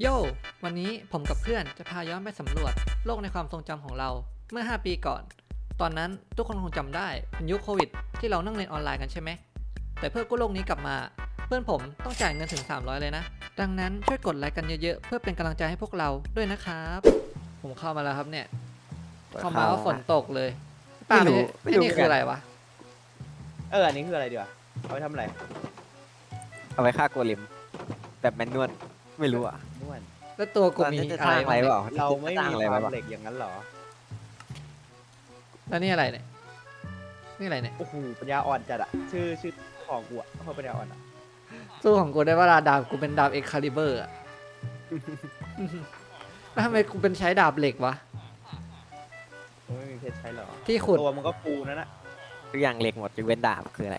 โย่วันนี้ผมกับเพื่อนจะพาย้อนไปสำรวจโลกในความทรงจำของเราเมื่อ 5 ปีก่อน ตอนนั้นทุกคนคงจำได้เป็นยุคโควิด ที่เรานั่งเรียนออนไลน์กันใช่ไหม แต่เพื่อกู้โลกนี้กลับมา เพื่อนผมต้องจ่ายเงินถึง 300 เลยนะ ดังนั้นช่วยกดไลค์กันเยอะๆ เพื่อเป็นกำลังใจให้พวกเราด้วยนะครับ ผมเข้ามาแล้วครับเนี่ย เข้ามาก็ฝนตกเลยป้าไม่รู้ไม่ไม่รู้นี่คืออะไรวะ เออ อันนี้คืออะไรดีวะ เอาไปทำอะไร เอาไว้ฆ่าโกเลมแบบแมนนวล ไม่รู้อะ นวลแล้วตัวกูตอนมีนี้จะอะไรสร้างอะไรบ้างเปเนี่ยล่าเราไม่สร้างมีอะไรคไว้วามเปล่าเหล็กอย่างนั้นเหรอแล้วนี่อะไรเนี่ย นี่อะไรเนี่ย โอ้โหปัญญาอ่อนจัดอะชื่อชื่อของกูอะเขาปัญญาอ่อนอะสู้ของกูได้เวลาดาบกูเป็นดาบเอ็กคาลิเบอร์อะ แล้วทำไมกูเป็นใช้ดาบเหล็กวะ มึงไม่มีเพชรใช้เหรอที่ขุด ตัวมันก็ฟูนั่นนะทุกอย่างเหล็กหมดยกเว้นดาบคืออะไร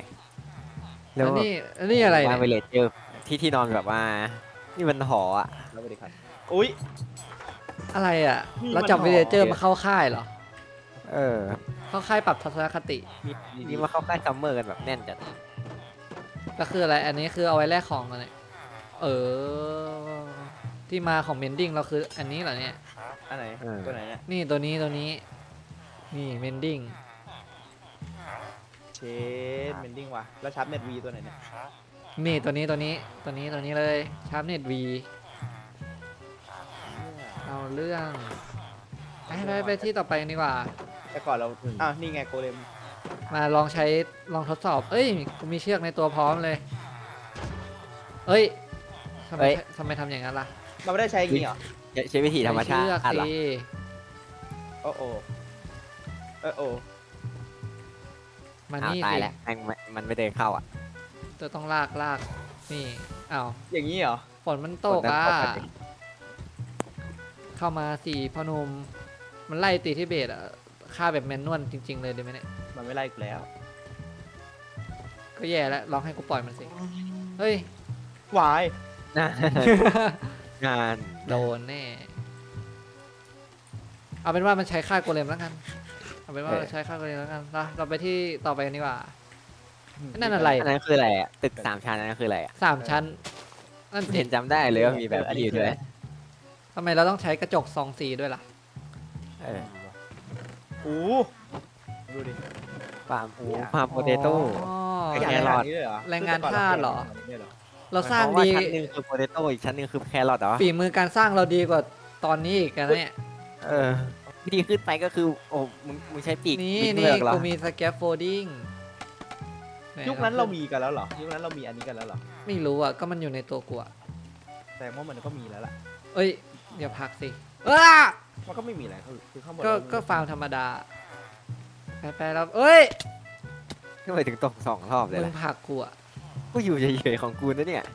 แล้วนี่แล้วนี่อะไรว่าเนี่ย เวเลเจอร์ที่ที่นอนแบบว่า นี่มันหออะแล้วไปดิครับอุ้ย อะไรอะนี่เราจับมันวิหเลอกเจอร์เนี่ยมาเข้าค่ายเหรอ เออ เข้าค่ายปรับทัศนคติมีดีนี่มาเข้าใกล้ซัมเมอร์กันแบบแน่นจัดแล้วคืออะไรอันนี้คือเอาไว้แลกของกันเนี่ยเออ ที่มาของเมนดิ้งเราคืออันนี้เหรอเนี่ย อันไหนตัวไหนเนี่ยนี่ตัวนี้ตัวนี้ นี่เมนดิ้งเชนเมนดิ้งว่ะแล้วชาร์ปเน็ตวีตัวไหนเนี่ย นี่ตัวนี้ตัวนี้ตัวนี้ตัวนี้เลยชาร์ปเน็ตวีเอาเรื่องไปไปไปที่ต่อไปกันดีกว่า แต่ก่อนเราอ้าวนี่ไงโกเลมมาลองใช้ลองทดสอบ เอ้ยกูมีเชือกในตัวพร้อมเลย เอ้ยทำไมทำไมทำอย่างนั้นล่ะมันไม่ได้ใช้อย่างงี้เหรอใช้ใช้วิธีธรรมชาติใเชือกเหรอสิโอ้โอ้เออโอ้มาอ้าวนี่ตายสิแล้วแม่งไม่มันไม่เดินเข้าอะ จะต้องลากลากนี่อ้าวอย่างงี้เหรอ ฝนมันตกอะ ฝนมันตกอะดิ เข้ามาสี่พอหนม มันไล่ตีที่เบสอะฆ่าแบบแมนนวลจริง ๆ เลยดีไหมเนี่ยมันไม่ไล่กูแล้ว ก็แย่แล้วลองให้กูปล่อยมันสิ เฮ้ย วาย งานโดนแน่ เอาเป็นว่ามันใช้ค่าโกเลมแล้วกัน เอาเป็นว่ามันใช้ค่าโกเลมแล้วกันเราเราไปที่ต่อไปกันดีกว่า นั่นอะไรอันนั้นคืออะไรอะตึกสามชั้นอันนั้นคืออะไรอะสามชั้น นั่นสิเห็นจำได้เลยว่ามีแบบนี้อยู่ด้วยทำไมเราต้องใช้กระจกซองสีด้วยล่ะ เออโอ้ดูดิฟาร์มอูฟาร์มโปเตโต้ อ๋อไอ้ขแคนาดรอท นี้เลยเหรอแรงงานคือแต่ก่อทาสเหรอขนาดนี้เลยเหรอเราสร้างหมยควมดีว่าชั้นหนึ่งคือโปเตโต้อีกชั้นหนึ่งคือแครอทเหรอฝีมือการสร้างเราดีกว่าตอนนี้อีกนะเนี่ย เออดีขึ้นไปก็คือโอ้มึงมึงใช้ปีกนี่บิ๊กนี่เลิกเหรอกูมีสแก f โฟดิ้ง ยุคนั้นเรามีกันแล้วเหรอ ยุคนั้นเรามีอันนี้กันแล้วเหรอ ไม่รู้อะ ก็มันอยู่ในตัวกูอะแต่ว่ามันก็มีแล้วล่ะ เอ้ย เดี๋ยวพักสิอ้ามันก็ไม่มีอะไรคือคือข้างบนก็เราก็ฟาร์มธรรมดาไปไปแล้วเอ้ยทำไมถึงตกสองรอบเลยมึงล่ะผลักกูอะ กูอยู่เฉยๆของกูนะเนี่ย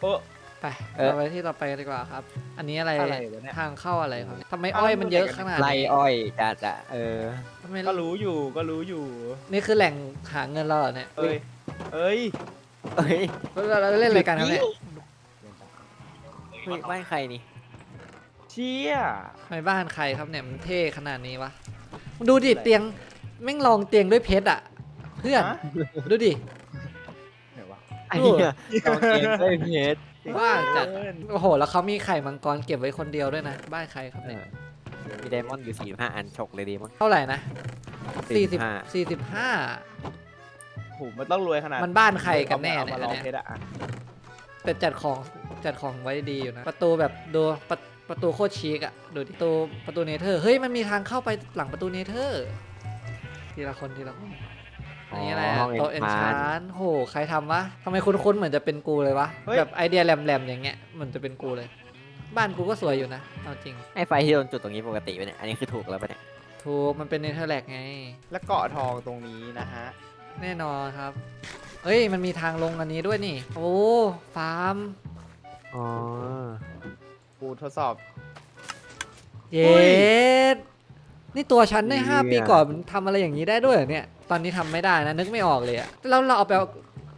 เออ ไปเออ เราไปที่ต่อไปกันดีกว่าครับ อันนี้อะไรอะไรวะเนี่ย ทางเข้าอะไรครับเนี่ยทำไมอ้อยมันเยอะขนาดไล่นี้อ้อยจะจะเออ ทำไมก็รู้อยู่ก็รู้อยู่ นี่คือแหล่งหาเงินเราเหรอเนี่ยเอ้ย เอ้ยเอ้ยเราเราเล่นอะไรกันครับเนี่ยเฮ้ยบ้านใครนี่ เชี่ยทำไมบ้านใครครับเนี่ยมันเท่ขนาดนี้วะมึงดูดิเตียงแม่งรองเตียงด้วยเพชรอะ เพื่อนฮะดูดิ ไหนวะไอ้เนี่ยลองเกมได้เพชร ว่าจัดเกิน โอ้โห แล้วเขามีไข่มังกรเก็บไว้คนเดียวด้วยนะ บ้านใครครับเอเนี่ยอมีไดมอนด์อยู่สี่ห้าอันฉกเลยดีมั้งเท่าไหร่นะสี่สิบ45สี่สิบห้า โหมันต้องรวยขนาดมันบ้านใครกันแน่เอาเนี่ยมาลองเนี่ยเพชรอะอะแต่จัดของจัดของไว้ดีอยู่นะ ประตูแบบดูประประตูโคตรชีกอะดูดิประตูประตูเนเธอร์ เฮ้ย มันมีทางเข้าไปหลังประตูเนเธอร์ ทีละคนทีละคน อันนี้อะไรห้อะองโต๊ะเอ็นพาชานโหใครทำวะทำไมคุ้นๆเหมือนจะเป็นกูเลยวะแบบไอเดียแหลมๆอย่างเงี้ยเหมือนจะเป็นกูเลย บ้านกูก็สวยอยู่นะเอาจริงไอ้ไฟที่โดนจุดตรงนี้ปกติปะเนี่ย อันนี้คือถูกแล้วปะเนี่ย ถูกมันเป็นเนเธอร์แลกไง และเกาะทองตรงนี้นะฮะ แน่นอนครับ เอ้ยมันมีทางลงอันนี้ด้วยนี่ โอ้ฟาร์ม อ๋อ กูทดสอบ เยเฮ้ยด นี่ตัวฉันได้เหี้ห้ายปีก่อนมันทำอะไรอย่างนี้ได้ด้วยเหรอเนี่ย ตอนนี้ทำไม่ได้นะ นึกไม่ออกเลยอะแล้วเราเอาไปเอา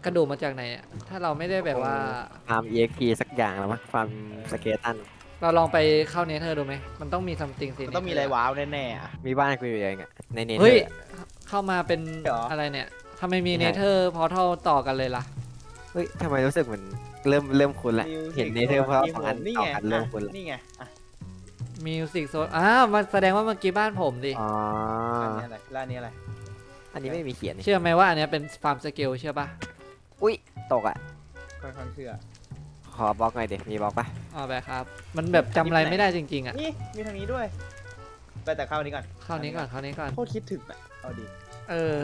กระดูกมาจากไหนอะถ้าเราไม่ได้แบบว่า ฟาร์ม EXP สักอย่างแล้วมั้งฟาร์มสเกตัน เราลองไปเข้าเนเธอร์ดูไหม มันต้องมีซัมติงสิมันต้องมีอะไรว้าวแน่ๆอะมีบ้านกูอยู่เองอะในเน็ตเฮ้ยเข้ามาเป็นเหรออ อะไรเนี่ยทำไมมีไม่เนใช่เธอร์พอเท่าต่อกันเลยล่ะ เฮ้ยทำไมรู้สึกเหมือนเริ่มเริ่มคุ้นละ Music เห็นในเธอเพราะมีสองผอันมนี่สองไงอันเริ่มอะคุ้นละนี่ไงอะ มิวสิกโซนอ้าวมันแสดงว่าเมื่อกี้บ้านผมดิอ๋ออันนี้อะไรแล้วอันนี้อะไร อันนี้ไม่มีเขียนนี่เชื่อไหมว่าอันเนี้ยเป็นฟาร์มสเกลเชื่อปะอุ้ยตกอะ ค่อนข้างเชื่อ ขอบล็อกหน่อยเด็มีบล็อกปะอ๋อแบบครับ มันแบบจำอะไรไม่ได้จริง ๆอะนี่มีทางนี้ด้วย ไปแต่เข้านี้ก่อนเข้านี้ก่อนเข้านี้ก่อน โคตรคิดถึงอะเอาดี เออ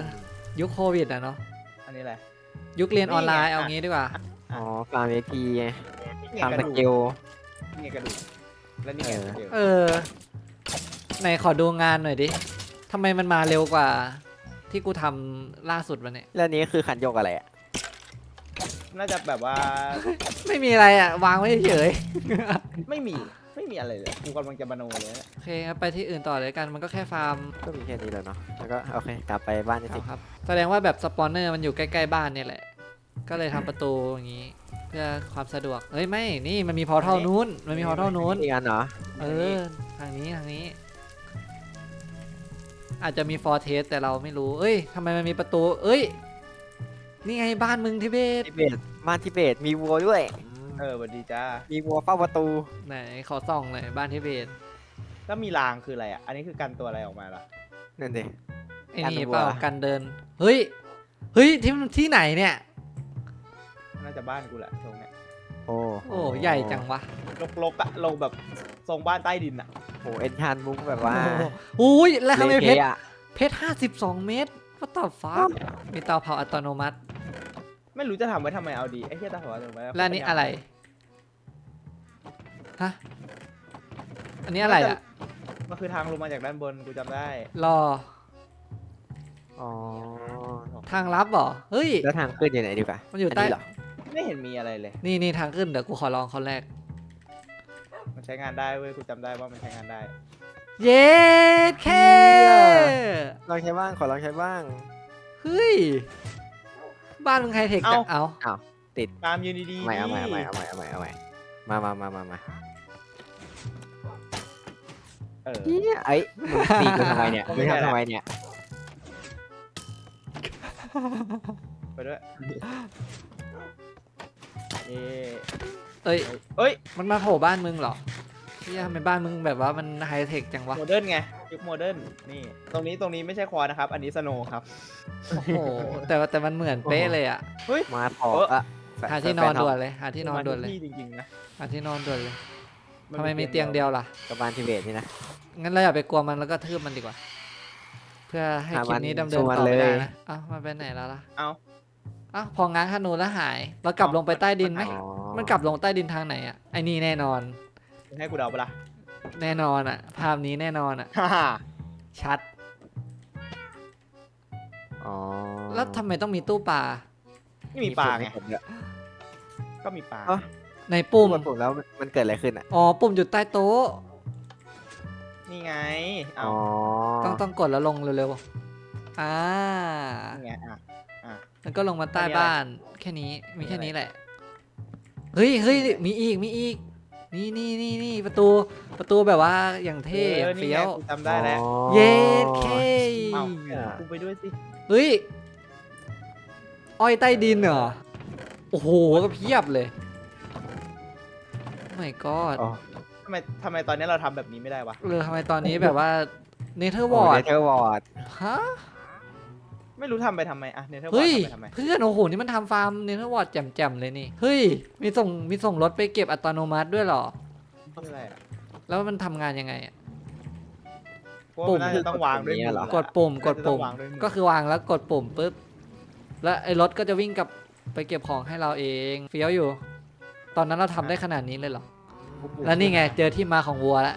ยุคโควิดอะเนาะอันนี้อะไร ยุคเรียนออนไลน์นี่ไง เอางี้ดีกว่าอ๋อฟาร์มเวทีนี่ไงฟาร์มกสระดูเกกลนี่ไงกระดูก แล้วนี่ไงเออสเกลเออไหนขอดูงานหน่อยดิทำไมมันมาเร็วกว่า ที่กูทำล่าสุดวันนี้แล้วนี้คือคันโยกอะไรอะน่าจะแบบว่าไม่มีอะไรอะ วางไว้เฉยไม่มีไม่มีอะไรเลยกูกำลังจะมโนเลยนะโอเคครับไปที่อื่นต่อเลยกันมันก็แค่ฟาร์มก็มีแค่นี้แหล้วเนาะแล้วก็โอเค กลับไปบ้านนี่สิเอาครับ แสดงว่าแบบสปอนเนอร์มันอยู่ใกล้ ๆ บ้านเนี่ยแหละ ก็เลยทำประตูอย่างนี้ เพื่อความสะดวกเฮ้ยไม่ นี่มันมีพอเท่านู้น มันมีพอเท่านู้น อีกอันเหรอเออ ทางนี้ทางนี้ อาจจะมีฟอร์เทสแต่เราไม่รู้ เอ้ยทำไมมันมีประตู เอ้ย นี่ไงบ้านมึงทิเบตทิเบตบ้านทิเบตมีวัวด้วย เออสวัสดีจ้า มีวัวเฝ้าประตู ไหนขอส่องหน่อยบ้านทิเบตแล้วมีรางคืออะไรอะ อันนี้คือกันตัวอะไรออกมาล่ะ นั่นดิไอ้กันนี่วัวเปล่ากันเดิน เฮ้ย เฮ้ยที่ที่ไหนเนี่ยน่า จะบ้านกูแหละตรงเนี้ยโอ้โอ้ใหญ่จังวะลกๆอะลงแบบทรงบ้านใต้ดินอะโหเอ็นชานมุกแบบว่าโอ้ยแล้วทำไมเพชรละทะอะเพชรห้าสิบสองเมตรว่าต่อฟ้ามีเตาเผาอัตโนมัติ ไม่รู้จะทำไว้ทำไมเอาดีไอ้เหี้ยตาหัวถึงไว้และอันนี้อะไรฮะอันนี้อะไรอะมันคือทางลงมาจากด้านบนกูจำได้รออ๋อทางลับเหรอเฮ้ยแล้วทางขึ้นอยู่ไหนดีกว่ามันอยู่ใต้นนี้เหรอ ไม่เห็นมีอะไรเลย นี่นี่ทางขึ้นเดี๋ยวกูขอลองคนแรก มันใช้งานได้เว้ยกูจำได้ว่ามันใช้งานได้ เย้แค่ลองใช้บ้างขอลองใช้บ้าง เฮ้ย บ้านมึงไฮเทคจังเอ้าเอา ตามยืนดีๆเอาใหม่เอาใหม่ดิเอาใหม่เอาใหม่เอาใหม่เอาใหม่มามามามามาเออ เหี้ยไอ้มึงตีกูทำไมเนี่ยไม่มึงใช่ทำละทำไมเนี่ยไปด้วย เย้เอ้ย เอ้ยมันมาโผล่บ้านมึงเหรอที่ทำไมบ้านมึงแบบว่ามันไฮเทคจังวะ โมเดิร์นไงยุคโมเดิร์นนี่ ตรงนี้ตรงนี้ไม่ใช่ควอนะครับ อันนี้สโนว์ครับ โอ้โห แต่ว่าแต่มันเหมือนเป๊ะเลยอะมาถอดอะแฟหาที่นอนแฟด่วนทำเลย หาที่นอนด่วนเลย ที่จริงๆนะหาที่นอนด่วนเลยทำไมมีเตียงเดียวล่ะ กับบ้านทิเบตนี่นะ งั้นเราอย่าไปกลัวมันแล้วก็ทืบมันดีกว่า เพื่อให้หาคลิมัปนนี้ดำเนิสู้นมันต่อไม่ได้เลยนะเอ้ามันไปไหนแล้วล่ะ เอาเอ้าพอง้างธนูแล้วหายเรากลับลงไปใต้ดินไหมอ๋อมันกลับลงใต้ดินทางไหนอะไอ้นี่แน่นอน ให้กูเดาปะล่ะแน่นอนอะ ภาพนี้แน่นอนอะฮ่าฮ่าชัดอ๋อแล้วทำไมต้องมีตู้ปลาไม่มีปลาไงผมเนี่ยก็มีปลาเอ้าในปุ่มมันผมแล้วมันเกิดอะไรขึ้นอะอ๋อปุ่มอยู่ใต้โต๊ะนี่ไงเอาอ๋อต้องต้องกดแล้วลงเร็วๆอ่านี่ไงอะ แล้วก็ลงมาใต้อันนี้อะไรบ้าน แค่นี้มีมีแค่อะไรนี้แหละ เฮ้ยเฮ้ยมีอีกมีอีก นี่นี่นี่นี่ประตูประตูแบบว่าอย่างเท่อออย่างนี่เฟี้ไงยวกูจำได้แล้วอ๋อเย็ดเคเอากูไปด้วยสิเฮ้ย อ้อยใต้ดินเหรอ โอ้โหก็เพียบเลยไม่ก็ อ๋อทำไมทำไมตอนนี้เราทำแบบนี้ไม่ได้วะเออทำไมตอนนี้แบบว่าเนเธอร์วโอ้อร์เนดเธอร์วอร์ดฮะ ไม่รู้ทำไปทำไมอะเนเธอร์บอเฮ้ร์ยทำไปทำไมเพื่อนโอ้โหนี่มันทำฟาร์มเนเธอร์วอร์ดแจ่มๆเลยนี่เฮ้ยมีส่งมีส่งรถไปเก็บอัตโนมัติด้วยเหรอคืออะไรอะแล้วมันทำงานยังไงอะ เพราะว่ามันน่าจะต้องวางด้วยมือแหละกดปุ่มกดน่าจะต้อปุ่งมวางด้วยมือก็คือวางแล้วกดปุ่มปุ๊บ แล้วไอ้รถก็จะวิ่งกลับไปเก็บของให้เราเองเฟี้ยวอยู่ ตอนนั้นเราทำได้ขนาดนี้เลยเหรอ แล้วนี่ไงเจอที่มาของวัวแล้ว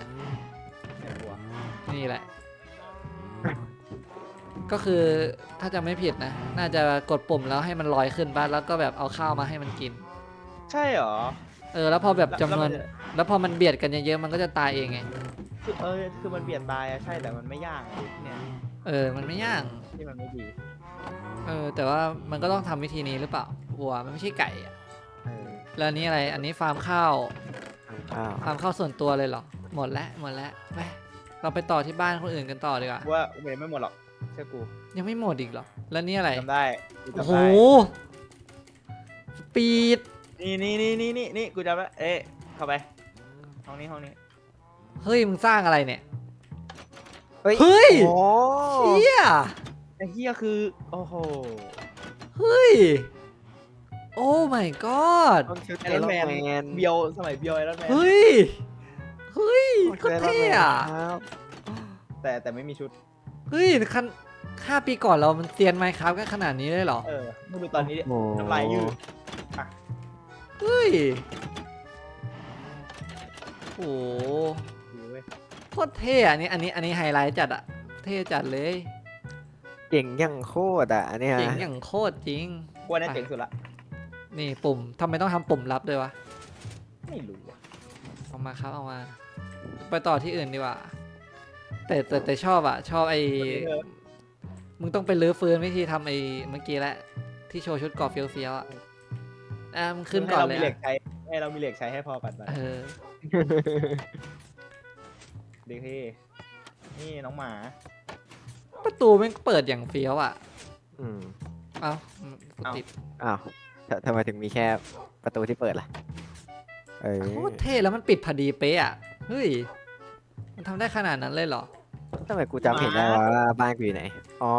ในหัวนี่แหละ ก็คือถ้าจะไม่ผิดนะ น่าจะกดปุ่มแล้วให้มันลอยขึ้นบ้านแล้วก็แบบเอาข้าวมาให้มันกิน ใช่เหรอ เออแล้วพอแบบจำนวน แล้วแล้วพอมันเบียดกันเยอะๆมันก็จะตายเองไง คือเออคือมันเบียดตายอะใช่แต่มันไม่ย่างอะเนี่ยเออ มันไม่ย่าง ที่มันไม่ดีเออแต่ว่ามันก็ต้องทำวิธีนี้หรือเปล่าวัวมันไม่ใช่ไก่อะเออแล้วอันนี้อะไรอันนี้ฟาร์มข้าวข้าวฟาร์มข้าวส่วนตัวเลยเหรอหมดแล้วหมดแล้วไปเราไปต่อที่บ้านคนอื่นกันต่อดีกว่ากูว่าเวไม่หมดหรอก เชื่อกูยังไม่หมดอีกเหรอ แล้วนี่อะไร จำได้กูโอ้จำโห ได้สปีด นี่นี่นี่นี่นี่นี่กูจำแล้วเอ๊ะเข้าไปห้องนี้ห้องนี้เฮ้ย มึงสร้างอะไรเนี่ย เฮ้ยเฮ้ยโอ้เฮียไอ้เฮียคือโอ้โหเฮ้ย โอ้ my god ต้องชุดไอไอรรออนนแมนแมนเบียวสมัยเบียวไอรอนแมนเฮ้ย เฮ้ยต้องก็ชุดไอรอนเท่แมนอะครับแต่แต่ไม่มีชุด เฮ้ยคันห้าปีก่อนเรามันเซียนไมค์ครับกันขนาดนี้เลยเหรอ เออมาดูตอนนี้ดิโอ้โห น้ำลายยืดเฮ้ย โอ้ดูเว้ยโคตรเท่อะอันนี้ อันนี้ อันนี้ไฮไลท์จัดอะเท่จัดเลยเก่งยังโคตรอะอันเนี่ย เจ๋งอย่างโคตรจริงกว่านั้นเจ๋งสุดละ นี่ปุ่มทำไมต้องทำปุ่มลับด้วยวะ ไม่รู้อะเอามาครับเอามา ไปต่อที่อื่นดีกว่า แต่แต่แต่ชอบอะชอบไอมึงต้องไปลื้อฟื้นวิธีทำไอเมื่อกี้แหละ ที่โชว์ชุดเกรอบเฟี้ยวๆอะอะมึงขึ้นก่อนเลยให้เรามีเหล็กอะใช้ให้เรามีเหล็กใช้ให้พอปัดไปเออดีพี่นี่น้องหมา ประตูแม่งเปิดอย่างเฟี้ยวอะอืมเอ้ากูเอ้าติดอ้าวททำไมถึงมีแค่ประตูที่เปิดล่ะ เออโคตรเท่แล้วมันปิดพอดีเป๊ะอะเฮ้ย มันทำได้ขนาดนั้นเลยเหรอ ทำไมกูจำเห็นได้ว่าบ้านกูอยู่ไหน อ๋อ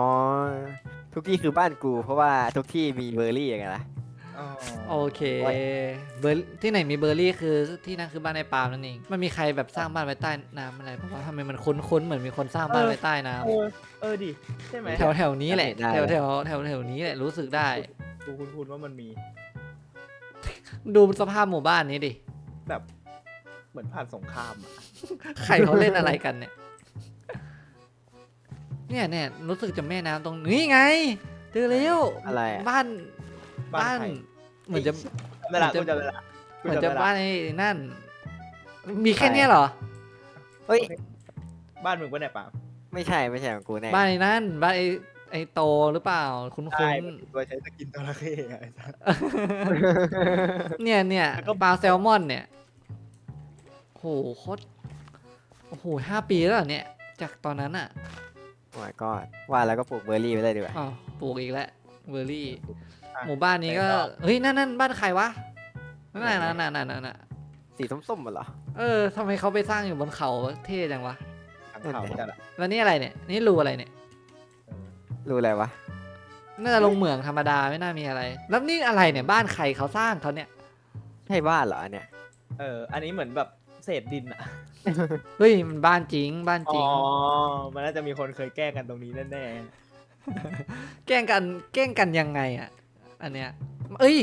ทุกที่คือบ้านกู เพราะว่าทุกที่มีเบอร์รี่อย่างไงล่ะ อ๋อโอเคโอ้ยเบอร์ที่ไหนมีเบอร์รี่คือที่นั่นคือบ้านในปาล์มนั่นเองมันมีใครแบบสร้างบ้านไว้ใต้น้ำอะไรเพราะว่าทำไมมันคุ้นๆเหมือนมีคนสร้างบ้านไว้ใต้น้ำเออเออดิใช่ไหมแถวแถวๆนี้แหละได้แถวแถวแถวแถวๆนี้แหละรู้สึกได้กูคุ้นๆว่ามันมี ดูสภาพหมู่บ้านนี้ดิแบบ เหมือนผ่านสงครามอะใครเขาเล่นอะไรกันเนี่ย เนี่ยเนี่ยรู้สึกจะแม่น้ำตรงนี้ไงเจอแล้วอะไรอะ บ้านบ้าบ้านนใครเหมือนจะ เวลาเหมืกูอนจะจะเวลากูเหมือนจำจะเวลาบ้านไอ้นั่น มีแค่เนี้ยเหรอ เฮ้ย บ้านมึงปะเนี่ยป่าไม่ใช่ไม่ใช่ของกูแน่บ้านไอ้นั่น บ้านไอ้ไอ้โตหรือเปล่า คุ้นใช่ๆมันตัวใช้สกินจระเข้อะไอ้สัสเนี่ยเนี่ยแล้วก็ปลาแซลมอนเนี่ยโหโคตรโอ้โหห้าปีแล้วเหรอเนี่ย จากตอนนั้นอะ โอ้ยก็ว่าแล้วก็ปลูกเบอร์รี่ไปเลยดีกว่าอ๋อปลูกอีกแล้วเบอร์รี่ อะหมู่บ้านนี้ก็ ไหนต่อ เฮ้ย นั่นนั่นบ้านใครวะ นั่นน่ะไหนนั่นน่ะนั่นน่ะนั่นน่ะสีส้มๆมันเหรอเออทำไมเขาไปสร้างอยู่บนเขาเท่จังวะ ทางเขาจัดอะแล้วนี่อะไรเนี่ย นี่รูอะไรเนี่ยเออรู้อะไรวะ น่าจะลงเหมืองธรรมดาไม่น่ามีอะไร แล้วนี่อะไรเนี่ย บ้านใครเขาสร้างเขาเนี่ย ใช่บ้านเหรออันเนี่ย เออ อันนี้เหมือนแบบ เศษดินอะเฮ้ยมันบ้านจริงบ้านจริงอ๋อมันน่าจะมีคนเคยแกล้งกันตรงนี้แน่แกล้งกันแกล้งกันยังไงอะ อันเนี้ย เอ้ย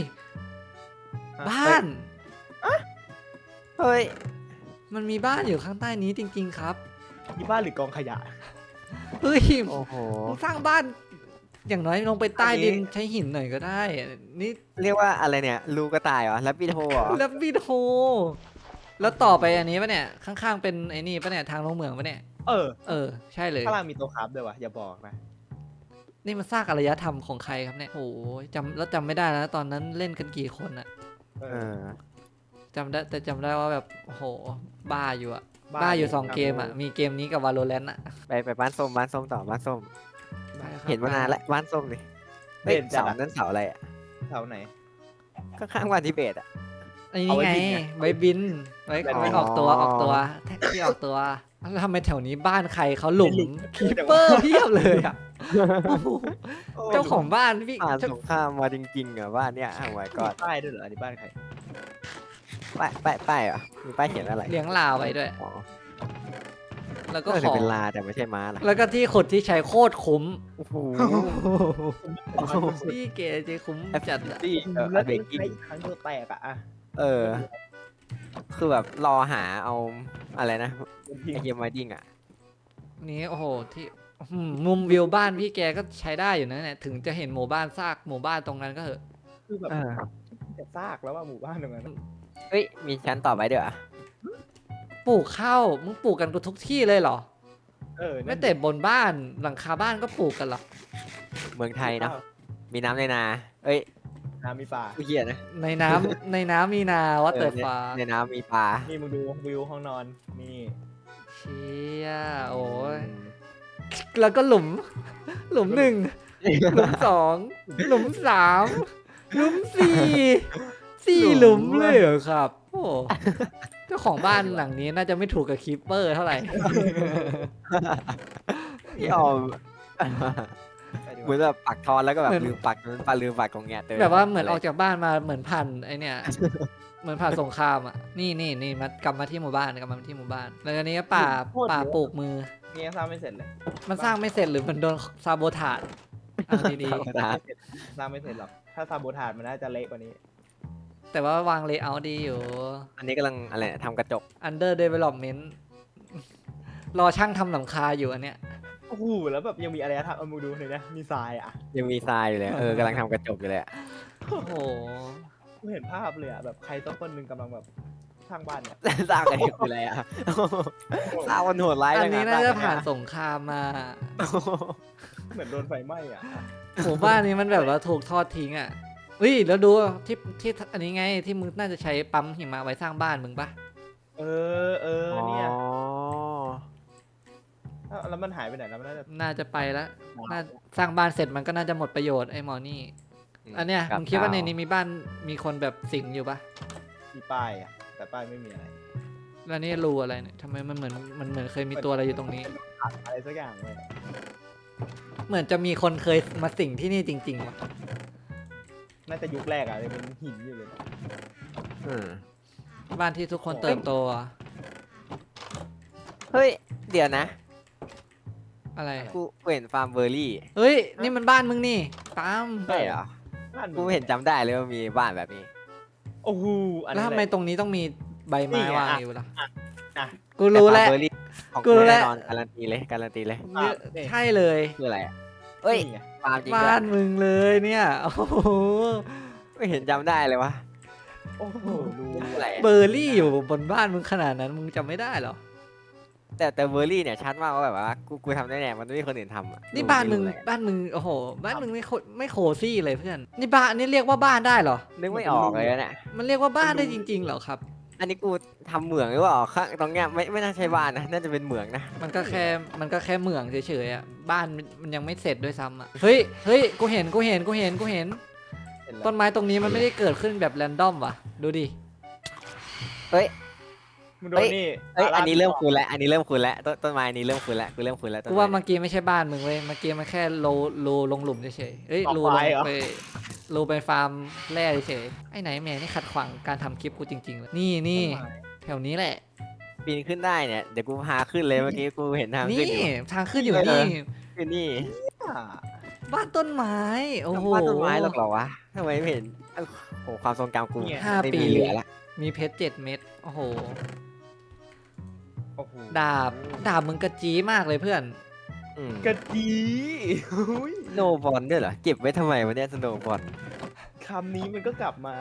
ๆบ้าน เฮ้ย มันมีบ้านอยู่ข้างใต้นี้จริง ๆ ครับมีบ้านหรือกองขยะ เฮ้ยโอ้โห มึงสร้างบ้าน อย่างน้อยลงไปใต้อันนี้ ดินใช้หินหน่อยก็ได้ นี่เรียกว่าอะไรเนี่ยรูกระต่ายเหรอ แล้วปีโทเหรอ แล้ววิดโฮ แล้วต่อไปอันนี้ปะเนี่ย ข้างๆเป็นไอ้นี่ปะเนี่ยทางลงเหมืองปะเนี่ย เออเออ ใช่เลย ข้างล่างมีตัวคราฟด้วยวะอย่าบอกนะ นี่มันสร้างอารยธรรมของใครครับเนี่ย โอ้โหจำแล้วจำไม่ได้แล้ว ตอนนั้นเล่นกันกี่คนอะเอเออ อ จำได้แต่จำได้ว่าแบบ โอ้โห บ้าอยู่อะบ้าอยู่สองเกมอะมีเกมนี้กับ Valorant อะไปไปบ้านส้มบ้านส้มต่อบ้านส้มได้ครับเห็นมานานแล้วบ้านส้มดิเฮ้ยเห็นจัดเสาอะนั่นเสาอะไรอะแถวไหน ข้างๆบ้านทิเบตอะ ไอ้เอานี่ไว้ไงบินไงไว้บินไว้ไว้ไว้ออกตัวออกตัวแท็กที่ออกตัวแล้วทำไมแถวนี้บ้านใครเขาหลุมหลุมคีเปอร์เพียบเลยอะโอ้โหเจ้าของบ้านพี่ผ่านเจ้าสงครามมาจริงๆอะบ้านเนี้ยอ้าวไว้ก่อนป้ายด้วยเหรออันนี้บ้านใครป้ายป้ายป้ายเหรอมีป้ายเขียนอะไรเลี้ยงลาไว้ด้วยอ๋อแล้วก็ก็ขถืออเป็นลาแต่ไม่ใช่ม้าล่ะแล้วก็ที่ขุดที่ใช้โคตรคุ้มโอ้โหพี่เก๋เจคุ้มจัดอะดีเออแล้วเบรกกิ้งใช้ครั้งเดียวแตกอะอะ เออ คือแบบรอหาเอาอะไรนะทิ้งไอเกมไวดิ้งอะ นี่โอ้โหที่อืมมุมวิวบ้านพี่แกก็ใช้ได้อยู่นะเนี่ยถึงจะเห็นหมู่บ้านซากหมู่บ้านตรงนั้นก็เหอะ คือแบบเออ จะซากแล้วว่าหมู่บ้านตรงนั้นเฮ้ย มีชั้นต่อไปด้วยเหรอะปลูกข้าวมึงปลูกกันทุกที่เลยเหรอ เออไม่แต่บนบ้านหลังคาบ้านก็ปลูกกันเหรอ เมืองไทยเนาะมีน้ำในนา เอ้ย น้ำมีป่ากูเหี้ยนะในน้ำในน้ำมีนาวัดเตอร์ฟ้าในน้ำมีปลานี่มึงดูวิวห้องนอนนี่เชี่ยโอ้ยแล้วก็หลุม หลุมหนึ่งหลุมสองหลุมสามหลุมสี่สี่หลุมเลยเหรอครับ โอ้เจ้าของบ้านหลังนี้น่าจะไม่ถูกกับคีปเปอร์เท่าไหร่พี่ออมไปดีก เหมือนว่าแบบปักทอนแล้วก็แบบเหมือน ลืมปักนั้นปลาลืมปักของเงี้ยเตยแบบว่าเหมือนออกจากบ้านมาเหมือนผ่านไอเนี่ย เหมือนผ่านสงครามอะนี่นี่นี่มากลับมาที่หมู่บ้านกลับมาที่หมู่บ้านแล้วอันนี้ก็ป่าป่าปลูกมือ นี่ยังสร้างไม่เสร็จเลยมันสร้างไม่เสร็จหรือมันโดนซาโบทาดเอาดีธรรมดาสร้างไม่เสร็จหรอก ถ้าซาโบทานมันน่าจะเละกว่านี้ ๆแต่ว่าวางเลเยอร์ดีอยู่ อันนี้กำลังอะไรทำกระจก under development รอช่างทำหลังคาอยู่อันเนี้ย โอ้โหแล้วแบบยังมีอะไรทำเอามึงดูหน่อยนะมีทรายอะยังมีทรายอยู่เลยเออกำลังทำกระจกอยู่เลยอะโอ้โหกูเห็นภาพเลยอะแบบใครสักคนหนึ่งกำลังแบบสร้างบ้านเนี่ยสร้างอะไรอยู่เลยอะสร้างมันโหดร้ายอันจังนี้อะน่าจะสร้งผ่านอะสงครามมาเหมือนโดนไฟไหม้อะหมู่บ้านนี้มันแบบว่าถูกทอดทิ้งอะอุ้ยแล้วดูที่ที่อันนี้ไงที่มึงน่าจะใช้ปั๊มหิมะไว้สร้างบ้านมึงปะเออเอออ๋อเนี่ย เอ้าแล้วมันหายไปไหนแล้วมันน่าจะน่าจะไปแล้วน่าสร้างบ้านเสร็จมันก็น่าจะหมดประโยชน์ไอ้หมอนี่ อันเนี้ยกับมึงคิดว่าในข้นี้มีบ้านมีคนแบบสิงอยู่ปะมีป้ายอะแต่ป้ายไม่มีอะไรแล้วนี่รูอะไรเนี่ยทำไมมันเหมือนมันเหมือนเคยมีตัวอะไรอยู่ตรงนี้ อะไรสักอย่างเลยเหมือนจะมีคนเคยมาสิงที่นี่จริงๆว่ะน่าจะยุคแรกอะยังเป็นหินอยู่เลยอืมบ้านที่ทุกคนเติบโตอะเฮ้ย เดี๋ยวนะ อะไร กูกูเห็นฟาร์มเบอร์รี่เฮ้ย นี่มันบ้านมึงนี่ตามใช่เหรอ บ้านมึงกูเห็นจำได้เลยว่ามีบ้านแบบนี้ โอ้โหอันแล้วนี้ทำแหไมละ ตรงนี้ต้องมีใบไม้นี่ไงวางอะอยู่ล่ะอะ กูรู้แล้ว ต่ฟาร์มเบอร์รี่ของกูกูรู้แล้แน่ว นอนการันตีเลยการันตีเลยเนี่ยนี่ใช่เลย คืออะไรอะเอ้ยนี่ไงฟาร์มจริงบ้าด้วยนมึงเลยเนี่ยโอ้โหไม่เห็นจำได้เลยวะโอ้โหดูอะไรอะเบอร์รี่อยู่บนบ้านมึงขนาดนั้นมึงจำไม่ได้เหรอ แต่แต่เบอร์รี่เนี่ยชัดมากว่าแบบว่ากูกูทำได้แน่มันไม่มีคนอื่นทำอะนี่บ้านมึงรู้เลยบ้านมึงโอ้โห บ้านมึงไม่โคไม่โคซี่เลยเพื่อนนี่บ้านนี่เรียกว่าบ้านได้เหรอ นึกไม่ออกเลยอะเนี่ยมันเรียกว่าบ้านได้จริง ๆ เหรอครับ อันนี้กูทำเหมืองหรือเปล่าข้างตรงเนี้ยไม่ไม่น่าใช่บ้านนะน่าจะเป็นเหมืองนะมันก็แค่มันก็แค่เหมืองเฉยๆอะบ้านมันมันยังไม่เสร็จด้วยซ้ำอะเฮ้ยเฮ้ยกูเห็นกูเห็นกูเห็นกูเห็นเห็นแล้วต้นไม้ตรงนี้มันไม่ได้เกิดขึ้นแบบแรนดอมว่ะ ดูดิ มึงโดนนี่เอ้ยาอันนี้เริ่มต่คุณแล้ว อันนี้เริ่มคุณแล้วต้นต้นไม้นี้เริ่มคุณแล้วกูเริ่มคุณแล้วต้กูนว่าไม้เมื่อกี้ไม่ใช่บ้านมึงเว้ยเมื่อกี้มันแค่โลโลลงหลุมเฉยๆเอ้ยโลลงไปโลไปฟาร์มแร่เฉยๆไอ้ไหนแม่นี่ขัดขวางการทำคลิปกูจริงๆเลยนี่นี่ต้ไม้แถวนี้แหละ ปีนขึ้นได้เนี่ย เดี๋ยวกูพาขึ้นเลยเมื่อกี้กูเห็นทางนี่ขึ้นอยู่ทางขึ้นอยู่เออนี่ขึ้นนี่อะบ้านต้นไม้โอ้โหว่าต้นไม้หรอกเหรอวะทำไมไม่เห็นโอ้โหความทรงจำกูห้าไม่ปีมีเหลือละ มีเพชรเจ็ดเม็ดโอ้โห โอ้โหดาบดาบมึงกระจีมากเลยเพื่อน อืมกระดีหุ้ยโนบอลด้วยเหรอ เก็บไว้ทำไมวะเนี่ยสโนบอลคำนี้มันก็กลับมา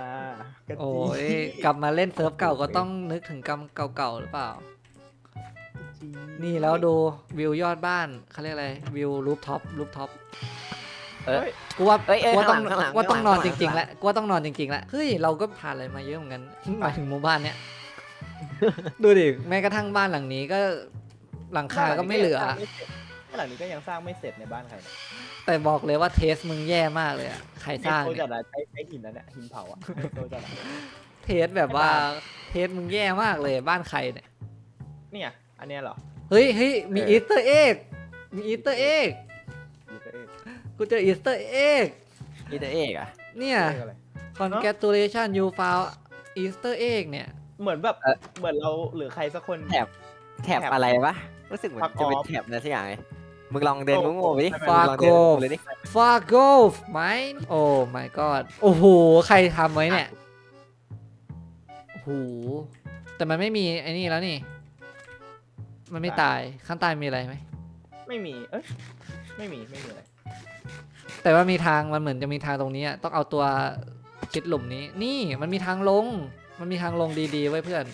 กระโอ้จียกลับมาเล่นเซิร์ฟเก่าก็ต้องนึกถึงกรรมเก่าๆหรือเปล่าจีนี่แล้วดูวิวยอดบ้านเขาเรียกอะไรวิวรูปท็อปรูปท็อปเออกูว่าเอ้ยเอ้ยกูว่าต้องข้างหลังว่าต้องนข้างหลัอนงจริงๆแล้วกูว่าต้องนอนจริงๆแล้วเฮ้ยเราก็ผ่านอะไรมาเยอะเหมือนกันหมายถึงหมู่บ้านเนี้ย ดูดิแม้กระทั่งบ้านหลังนี้ก็หลังคาก็ไม่เหลือ บ้านหลังนี้ก็ยังสร้างไม่เสร็จในบ้านใครเนี่ยแต่บอกเลยว่าเทสมึงแย่มากเลยอะใครสร้างไอ้โซเนี่จัยดอะใช้ใช้หินนั่นแหละหินเผาอะไอ้โซจัดอะเทสแบบว่าไม่บ้าเทสมึงแย่มากเลยบ้านใครเนี่ย เนี่ยอันเนี้ยเหรอ เฮ้ยเฮ้ยมีเอออีสเตอร์เอ็กมีอีสเตอร์เอ็กอยู่ตัวเองกูเจออีสเตอร์เอ็กนี่จะเอกอะเนี่ย เรียกอะไร congratulation you found Easter egg เนี่ย เหมือนแบบเอ่อ เหมือนเราหรือใครสักคน แถบแถบแถบอะไรวะรู้สึกเหมือน Fuck จะเป็น off แถบอะไรสักอย่างเลยมึงลองเดินโอ้ งงๆไปดิ Fuck มึงลองเดินงงๆเลยดิ far golf ไหมโอ้ my god โอ้โห ใครทำไว้เนี่ยโอ้โหแต่มันไม่มีไอ้นี่แล้วนี่ มันไม่ตายข้างใต้มีอะไรไหม ไม่มี เอ้ยไม่มีไม่มีอะไรแต่ว่ามีทางมันเหมือนจะมีทางตรงนี้อะต้องเอาตัวชิดหลุมนี้ นี่มันมีทางลง มันมีทางลงดีๆไว้เพื่อน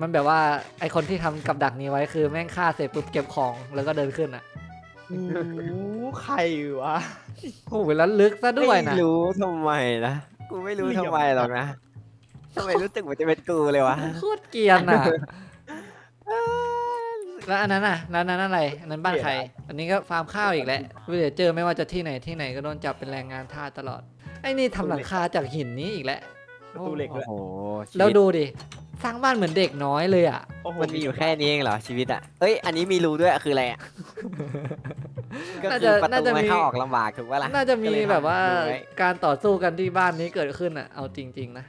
มันแบบว่าไอคนที่ทำกับดักนี้ไว้คือแม่งฆ่าเสร็จปุ๊บเก็บของแล้วก็เดินขึ้นอะโอ้โหใครวะโอ้โหแล้วลึกซะด้วยนะ ไม่รู้ทำไมนะกูไม่รู้เหลี่ยมทำไมหรอกนะทำไมรู้สึกเหมือนจะเป็นกูเลยวะโคตรเกรียนอะ แล้วอันนั้นอะแล้วอันนั้นอะไร อันนั้นบ้านใคร อันนี้ก็ฟาร์มข้าวอีกแล้วเดี๋ยวเจอไม่ว่าจะที่ไหนที่ไหนก็โดนจับเป็นแรงงานทาสตลอด ไอ้นี่ทำหลังคาจากหินนี้อีกแล้ว ประตูเหล็กโอ้ด้วย โหชีแล้วตดูดิ สร้างบ้านเหมือนเด็กน้อยเลยอะ โอ้โหมันมีอยู่แค่นี้เองเหรอชีวิตอะเอ้ย อันนี้มีรูด้วยคืออะไรอะ ก็น่าคืจะอประน่าตูจะมันมี เข้าออกลำบากถูกปะล่ะ น่าจะมีก็เลยแบบว่าทำรูไว้ การต่อสู้กันที่บ้านนี้เกิดขึ้นอะ เอาจริง ๆ นะ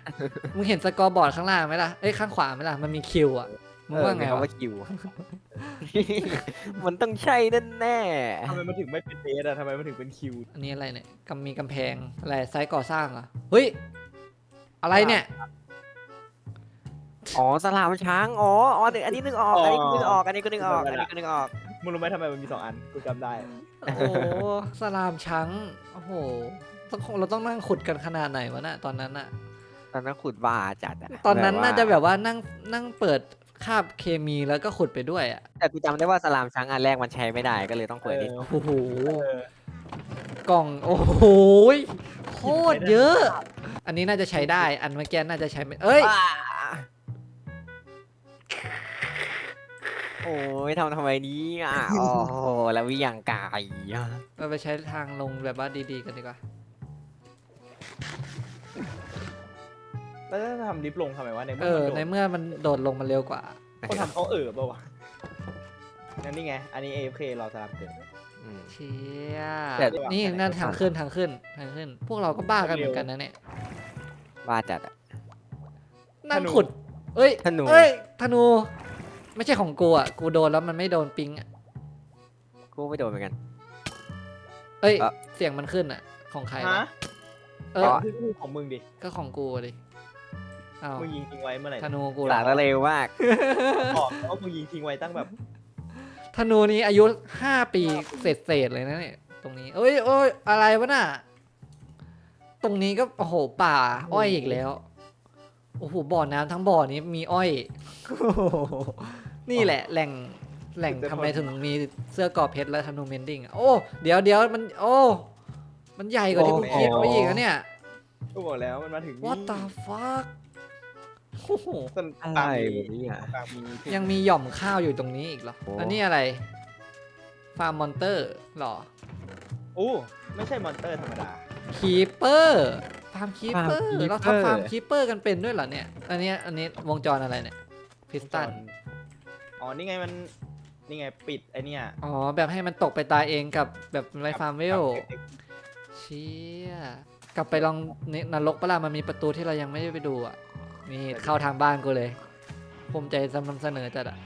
มึงเห็นสกอร์บอร์ดข้างล่างไหมล่ะ เอ้ยข้างขวาไหมล่ะ มันมีคิวอะ มึงว่าไงเออมีคำวะ ว่าคิว มันต้องใช่แน่แน่ทำไมมันถึงไม่เป็นเบสอะทำไมมันถึงเป็นคิว อันนี้อะไรเนี่ยกำมีกำแพงอะไรไซต์ก่อสร้างเหรอะเฮ้ย อะไรเนี่ยๆอ๋อสลามช้างอ๋ออ๋อหนึ่งอันนี้นึงออกอันนี้ก็นึงออกอันนี้ก็นึงออกอันนี้ก็นึงออกมึงรู้ไหมทำไมมันมีสองอันกูจำได้โอ้โหสลามช้างโอ้โหต้องเราต้องนั่งขุดกันขนาดไหนวะน่ะตอนนั้นอะตอนนั้นขุดว่าจัดอะตอนนั้นว่น่าจะแบบว่านั่งนั่งเปิดคาบเคมีแล้วก็ขุดไปด้วยอะแต่กูจำได้ว่าสลามช้างอันแรกมันใช้ไม่ได้ก็เลยต้องเปิดนี่เออโอ้โหเออกล่องโอ้โหย โคตรเยอะ อันนี้น่าจะใช้ได้ อันเมื่อกี้น่าจะใช้ไม่เอ้ยว้าโอ้ยทำทำไมเนี้อะโอ้โหแล้ววิยังกายอะเราไปใช้ทางลงแบบว่าดีๆกันดีกว่า แล้วจะทำลิฟต์ลงทำไมวะในเอเมื่ออมันโดในดเมื่อมันโดดลงมันเร็วกว่าเขาทำเขาเออป่าวะนั่นนี่ไง อันนี้ AFK รอสลับเกิด อืม เชี่ยแต่ นี่น่าทางขึ้นทางขึ้นทางขึ้น พวกเราก็บ้ากันเหมือนกันนะเนี่ยว่าจัดอะ นั่งขุด เอ้ยธนู เอ้ย ธนู ไม่ใช่ของกูอะ กูโดนแล้วมันไม่โดนปิงอะ กูไม่โดนเหมือนกัน เอ้ย เอ่อ เสียงมันขึ้นอะ ของใครวะฮะเออที่พูดของมึงดิ ก็ของกูดิอ้าวมึงยิงทิ้งไว้เมื่อไหร่ธนูกูหลาละกเร็วมาก บอกว่ามึงยิงทิ้งไว้ตั้งแบบ ธนูนี้อายุห้าปีเศษเศษๆเลยนะเนี่ยตรงนี้ เอ้ยโอ้ยอะไรวะน่ะ ตรงนี้ก็โอ้โหป่า อ้อยอีกแล้ว โอ้โหบ่อน้ำทั้งบ่อนี้มีอ้อยโอ้โหนี่แหละ แหล่งแหล่งทำไมถึงมีเสื้อกรอบเพชรและธนูเมนดิ้งอะโอ้เดี๋ยวเดี๋ยวมัน โอ้ มันใหญ่กว่าที่กูคิดไว้อีกอะเนี่ยกูบอกแล้วมันมาถึงนี่ What the fuck โอ้โหต้นอะไรกลางมีแบบนี้อะกลางมียังมีหย่อมข้าวอยู่ตรงนี้อีกเหรอโอ้อันนี้อะไร ฟาร์มมอนเตอร์หรอ โอ้ไม่ใช่มอนเตอร์ธรรมดา คีเปอร์ ฟาร์มคีเปอร์ Keeper เราทำฟาร์มคีเปอร์กันเป็นด้วยเหรอเนี่ย อันนี้อันนี้วงจรอะไรเนี่ย พิสตัน อ๋อ นี่ไงมัน นี่ไงปิดไอเนี่ยอ๋อ แบบให้มันตกไปตายเองกับแบบไรฟาร์มเวลกับเด็กเชี่ย กลับไปลองนนรกปะล่ะมันมีประตูที่เรายังไม่ได้ไปดูอะ นี่เข้าทางบ้านกูเลยภูมิใจนำเสนอจัดอะ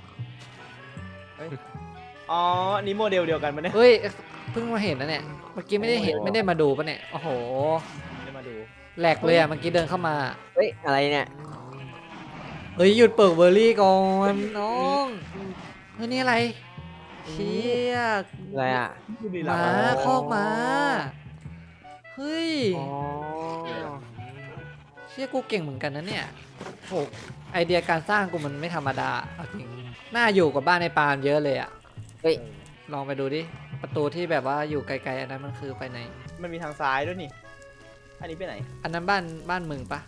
ๆอ๋ออันนี้โมเดลเดียวกันปะเนี่ยเฮ้ย เพิ่งมาเห็นนะเนี่ย เมื่อกี้ไม่ได้เห็นไม่ได้มาดูปะเนี่ย โอ้โหไม่ได้มาดู แหลกเลยอะ เมื่อกี้เดินเข้ามา เฮ้ย อะไรเนี่ยเฮ้ย หยุดเปิดเบอร์รี่ก่อนน้องเฮ้ยนี่อะไร เชี่ยอะไรอะดูดีหละมาอ๋อคอกหมา เฮ้ย อ๋อ เชี่ยกูเก่งเหมือนกันนะเนี่ยโหไอเดียการสร้างกูมันไม่ธรรมดาเอาจริงน่าอยู่กับบ้านในปาล์มเยอะเลยอะเฮ้ย ลองไปดูดิ ประตูที่แบบว่าอยู่ไกลๆอันนั้นมันคือไปไหน มันมีทางซ้ายด้วยนี่ อันนี้ไปไหน อันนั้นบ้านบ้านมึงปะ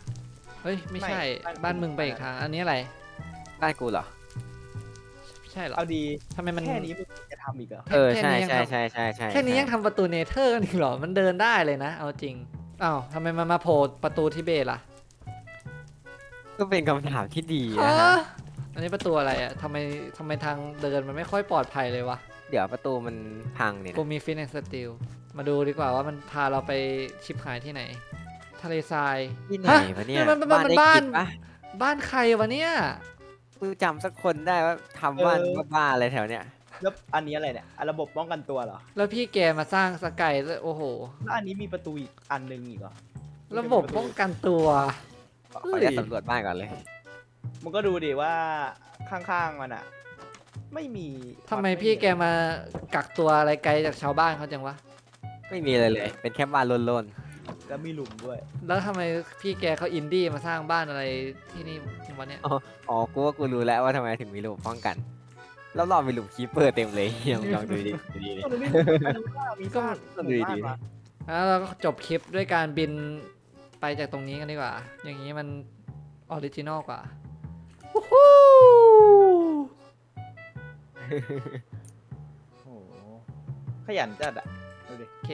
เฮ้ยไม่ใช่ไม่บ้านกูบ้านมึงไปอีกทาง อันนี้อะไร บ้านกูเหรอ ใช่เหรอเอาดีทำไมมันแค่นี้มึงจะทำอีกเหรอเออแค่ใช่นี้ยังใช่ทำใช่ใช่ใช่แค่นี้ยังทำประตูเนเธอร์กันอีกเหรอ มันเดินได้เลยนะ เอาจริงอ้าวทำไมมันมาโผล่ประตูทิเบตล่ะ ก็เป็นคำถามที่ดีนะฮะฮะ อันนี้ประตูอะไรอะทำไมทำไมทางเดินมันไม่ค่อยปลอดภัยเลยวะ เดี๋ยวประตูมันพังเนี่ยกูนะมีฟินแอนสติลมาดูดีกว่าว่ามันพาเราไปชิบหายที่ไหน ทะเลทราย ที่ไหนฮะวะเนี่ยมันมันบ้านมันได้บ้านกินปะบ้านใครวะเนี่ย กูจำสักคนได้ว่าทำบ้านบ้าๆอะไรแถวเนี้ย แล้วอันนี้อะไรเนี่ยอะระบบป้องกันตัวเหรอ แล้วพี่แกมาสร้างสกายแล้วโอ้โห แล้วอันนี้มีประตูอีกอันหนึงอีกเหรอระบบป้องกันตัว ขอขออนุญาตสำรวจบ้านก่อนเลย มึงก็ดูดิว่าข้างๆมันอะไม่มีทำไมพี่แกมากักตัวอะไรไกลจากชาวบ้านเขาจังวะ ไม่มีอะไรเลย เป็นแค่บ้านโลนแล้วมีหลุมด้วย แล้วทำไมพี่แกเขาอินดี้มาสร้างบ้านอะไรที่นี่วันเนี้ยๆ อ๋อ กูว่ากูรู้แล้วว่าทำไมถึงมีหลุมป้องกันแล้วรอบมีหลุมคีเปอร์เต็มเลยลองลองดูดิดูดิก็ไม่รู้ว่ามีสร้างก็ดูดีหมู่บ้านๆมา แล้วเราก็จบคลิปด้วยการบิน ไปจากตรงนี้กันดีกว่า อย่างนี้มันออริจินอลกว่าวู้ฮู้โอ้โหขยันจัดอะดูดิ โอเค